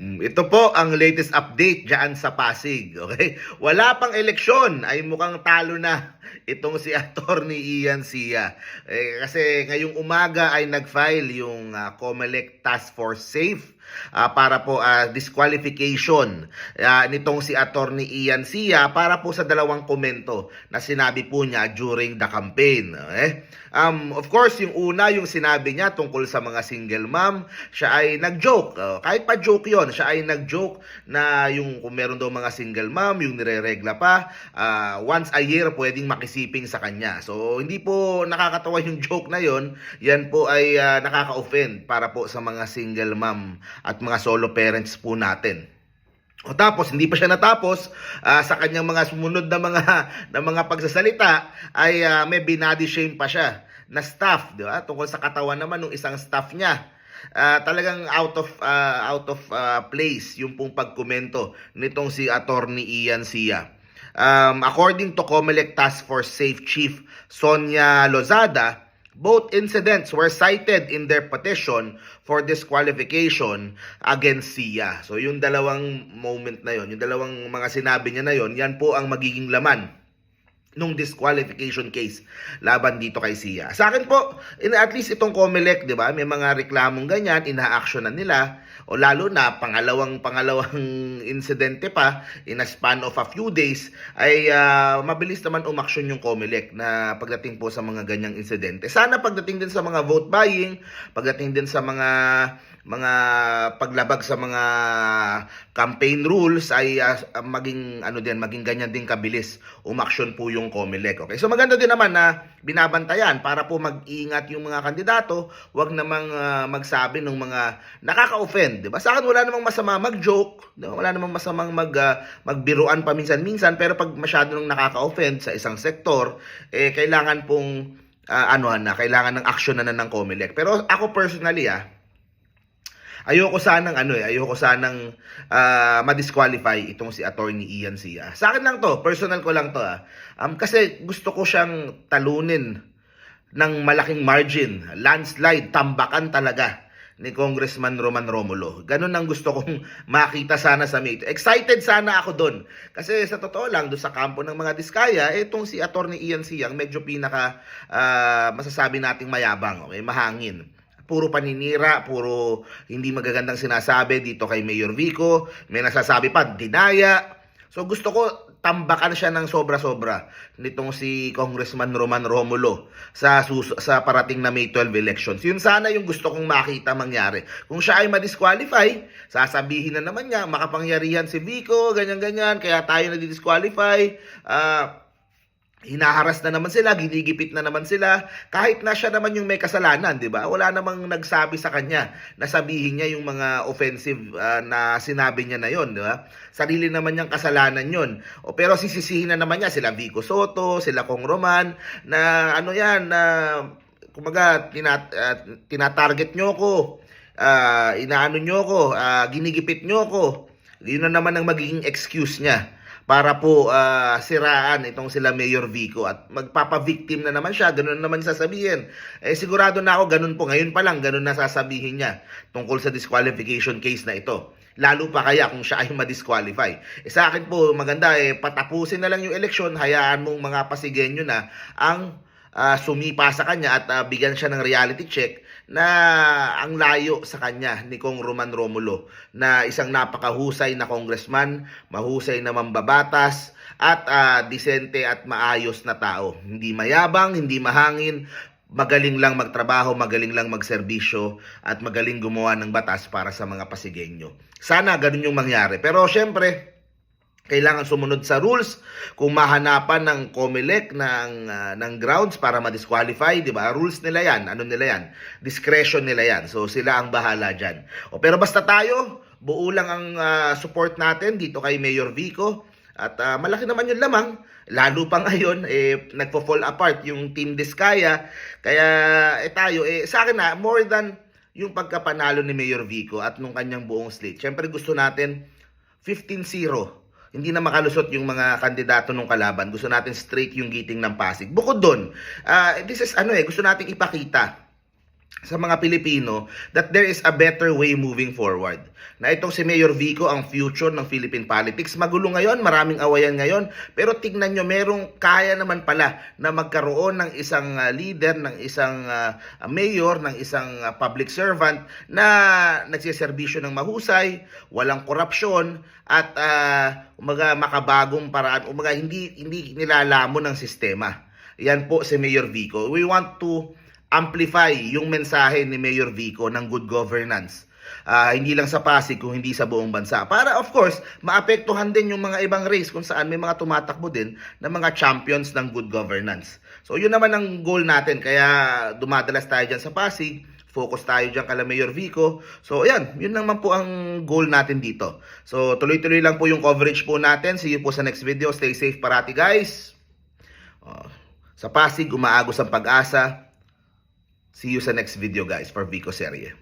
Mm, Ito po ang latest update dyan sa Pasig. Okay? Wala pang eleksyon ay mukhang talo na itong si Attorney Ian Sia. Eh, kasi ngayong umaga ay nag-file yung ah, COMELEC Task Force SAFE ah, para po ah, disqualification ah, nitong si Attorney Ian Sia para po sa dalawang komento na sinabi po niya during the campaign. Okay? Um, of course, yung una, yung sinabi niya tungkol sa mga single mom, siya ay nag-joke. Oh, kahit pa joke yon siya ay nag-joke na yung kung meron daw mga single mom, yung nire-regla pa, ah, once a year pwedeng makisiping sa kanya. So, hindi po nakakatawa yung joke na yon Yan po ay ah, nakaka-offend para po sa mga single mom at mga solo parents po natin. O tapos hindi pa siya natapos ah, sa kanyang mga sumunod na mga na mga pagsasalita ay ah, may binody shame pa siya na staff, di ba? Tungkol sa katawan naman ng isang staff niya. Ah, talagang out of ah, out of ah, place yung pong pagkomento nitong si Attorney Ian Sia. Um, according to COMELEC Task Force Safe Chief Sonia Lozada, Both incidents were cited in their petition for disqualification against SIA. So yung dalawang moment na yon, yung dalawang mga sinabi niya na yon, yan po ang magiging laman nung disqualification case laban dito kay Sia. Sa akin po, in, at least itong Comelec, 'di ba? May mga reklamong ganyan, ina-actionan nila o lalo na pangalawang pangalawang insidente pa in a span of a few days ay ah, mabilis naman umaksyon yung Comelec na pagdating po sa mga ganyang insidente. Sana pagdating din sa mga vote buying, pagdating din sa mga mga paglabag sa mga campaign rules ay ah, maging ano din maging ganyan din kabilis umaksyon po yung COMELEC. Okay? So maganda din naman na binabantayan para po mag-iingat yung mga kandidato, wag namang ah, magsabi ng mga nakaka-offend, 'di ba? Sa akin wala namang masama mag-joke, 'di ba? Wala namang masamang mag ah, magbiruan paminsan-minsan, pero pag masyado nang nakaka-offend sa isang sektor, eh kailangan pong ah, ano na, kailangan ng action na, na ng COMELEC. Pero ako personally ah, Ayoko sanang ano eh, ayoko sanang ah, ma-disqualify itong si Attorney Ian Sia. Sa akin lang to, personal ko lang to ah. Um, kasi gusto ko siyang talunin ng malaking margin, landslide, tambakan talaga ni Congressman Roman Romulo. Ganun ang gusto kong makita sana sa May. Excited sana ako doon. Kasi sa totoo lang, doon sa kampo ng mga Diskaya, itong si Attorney Ian Siang medyo pinaka ah, masasabi nating mayabang, okay? mahangin puro paninira, puro hindi magagandang sinasabi dito kay Mayor Vico, may nasasabi pa, dinaya. So gusto ko tambakan siya ng sobra-sobra nitong si Congressman Roman Romulo sa sa parating na May 12 elections. Yun sana yung gusto kong makita mangyari. Kung siya ay ma-disqualify, sasabihin na naman niya, makapangyarihan si Vico, ganyan-ganyan, kaya tayo na-disqualify. Ah, hinaharas na naman sila, ginigipit na naman sila, kahit na siya naman yung may kasalanan, di ba? Wala namang nagsabi sa kanya na sabihin niya yung mga offensive ah, na sinabi niya na yon, di ba? Sarili naman niyang kasalanan yon. O, pero sisisihin na naman niya sila Vico Soto, sila Kong Roman, na ano yan, na kumaga, tinat, ah, tinatarget nyo ko, ah, inaano nyo ko, ah, ginigipit nyo ko. Yun na naman ang magiging excuse niya para po ah, siraan itong sila Mayor Vico at magpapa-victim na naman siya, ganun na naman sasabihin. Eh sigurado na ako ganun po, ngayon pa lang ganun na sasabihin niya tungkol sa disqualification case na ito. Lalo pa kaya kung siya ay ma-disqualify. Eh, sa akin po maganda eh patapusin na lang yung eleksyon, hayaan mong mga pasigenyo na ang ah, sumipa sa kanya at ah, bigyan siya ng reality check na ang layo sa kanya ni Kong Roman Romulo na isang napakahusay na congressman, mahusay na mambabatas at ah, disente at maayos na tao. Hindi mayabang, hindi mahangin, magaling lang magtrabaho, magaling lang magserbisyo at magaling gumawa ng batas para sa mga Pasigenyo. Sana ganun yung mangyari. Pero syempre, kailangan sumunod sa rules kung mahanapan ng COMELEC ng ah, ng grounds para ma-disqualify, 'di ba? Rules nila 'yan, ano nila 'yan? Discretion nila 'yan. So sila ang bahala diyan. O pero basta tayo, buo lang ang ah, support natin dito kay Mayor Vico at ah, malaki naman yung lamang. Lalo pa ngayon eh nagfo-fall apart yung Team Diskaya. Kaya eh tayo eh sa akin na more than yung pagkapanalo ni Mayor Vico at nung kanyang buong slate. Syempre gusto natin 15-0 hindi na makalusot yung mga kandidato ng kalaban. Gusto natin straight yung giting ng Pasig. Bukod doon, ah, this is ano eh, gusto nating ipakita sa mga Pilipino that there is a better way moving forward. Na itong si Mayor Vico ang future ng Philippine politics. Magulo ngayon, maraming awayan ngayon, pero tignan nyo, merong kaya naman pala na magkaroon ng isang ah, leader, ng isang ah, mayor, ng isang ah, public servant na nagsiservisyo ng mahusay, walang korupsyon, at uh, umaga makabagong paraan, umaga hindi, hindi nilalamon ng sistema. Yan po si Mayor Vico. We want to amplify yung mensahe ni Mayor Vico ng good governance. Ah, hindi lang sa Pasig kung hindi sa buong bansa. Para of course, maapektuhan din yung mga ibang race kung saan may mga tumatakbo din na mga champions ng good governance. So yun naman ang goal natin. Kaya dumadalas tayo dyan sa Pasig. Focus tayo dyan kala Mayor Vico. So ayan, yun naman po ang goal natin dito. So tuloy-tuloy lang po yung coverage po natin. See you po sa next video. Stay safe parati guys. Oh, sa Pasig, umaagos ang pag-asa. See you sa next video guys for Vico Serie.